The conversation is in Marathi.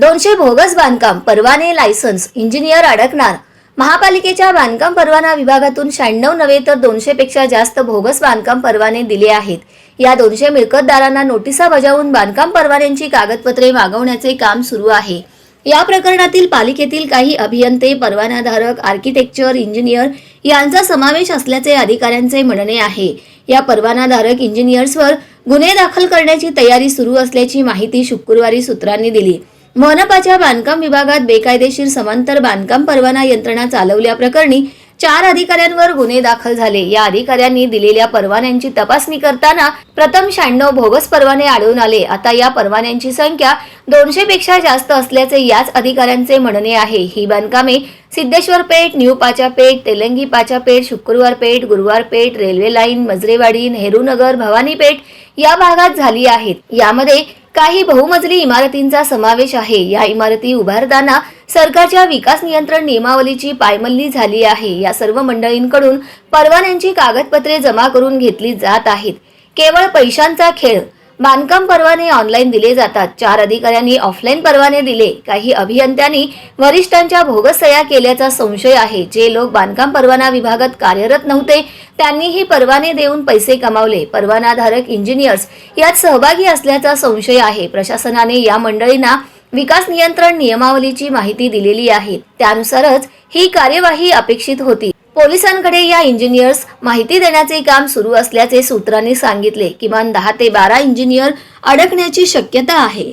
दोनशे भोगस बांधकाम परवाने लायसन्स इंजिनियर अडकणार. महापालिकेच्या बांधकाम परवाना विभागातून शहाण्णव नव्हे तर दोनशे पेक्षा जास्त भोगस बांधकाम परवाने दिले आहेत. या दोनशे मिळकतदारांना नोटिसा बजावून बांधकाम परवान्यांची कागदपत्रे मागवण्याचे काम सुरू आहे. या प्रकरणातील पालिकेतील काही अभियंते परवानाधारक आर्किटेक्चर इंजिनियर यांचा समावेश असल्याचे अधिकाऱ्यांचे म्हणणे आहे. या परवानाधारक इंजिनियर्सवर गुन्हे दाखल करण्याची तयारी सुरू असल्याची माहिती शुक्रवारी सूत्रांनी दिली. मनपाच्या बांधकाम विभागात बेकायदेशीर समांतर बांधकाम परवाना यंत्रणा चालवल्याप्रकरणी चार अधिकाऱ्यांवर गुन्हे दाखल झाले. या अधिकाऱ्यांनी दिलेल्या परवान्यांची तपासणी करताना प्रथम शहाण्णव भोगस परवाने आढळून आले. आता या परवान्यांची संख्या दोनशे पेक्षा जास्त असल्याचे याच अधिकाऱ्यांचे म्हणणे आहे. ही बांधकामे सिद्धेश्वर पेठ न्यू पाचा पेठ तेलंगी पाचा पेठ शुक्रवार पेठ गुरुवार पेठ रेल्वे लाईन मजरेवाडी नेहरू नगर भवानी पेठ या भागात झाली आहेत. यामध्ये काही बहुमजली इमारतींचा समावेश आहे. या इमारती उभारताना सरकारच्या विकास नियंत्रण नियमावलीची पायमल्ली झाली आहे. या सर्व मंडळींकडून परवान्यांची कागदपत्रे जमा करून घेतली जात आहेत. केवळ पैशांचा खेळ बांधकाम परवाने ऑनलाईन दिले जातात. चार अधिकाऱ्यांनी ऑफलाईन परवाने दिले. काही अभियंत्यांनी वरिष्ठांच्या भोगस सह्या केल्याचा संशय आहे. जे लोक बांधकाम परवाना विभागात कार्यरत नव्हते त्यांनीही परवाने देऊन पैसे कमावले. परवानाधारक इंजिनियर्स यात सहभागी असल्याचा संशय आहे. प्रशासनाने या मंडळींना विकास नियंत्रण नियमावलीची माहिती दिलेली आहे. त्यानुसारच ही कार्यवाही अपेक्षित होती. पोलिसांकडे या इंजिनियर्स माहिती देण्याचे काम सुरू असल्याचे सूत्रांनी सांगितले. किमान दहा ते बारा इंजिनियर अडकण्याची शक्यता आहे.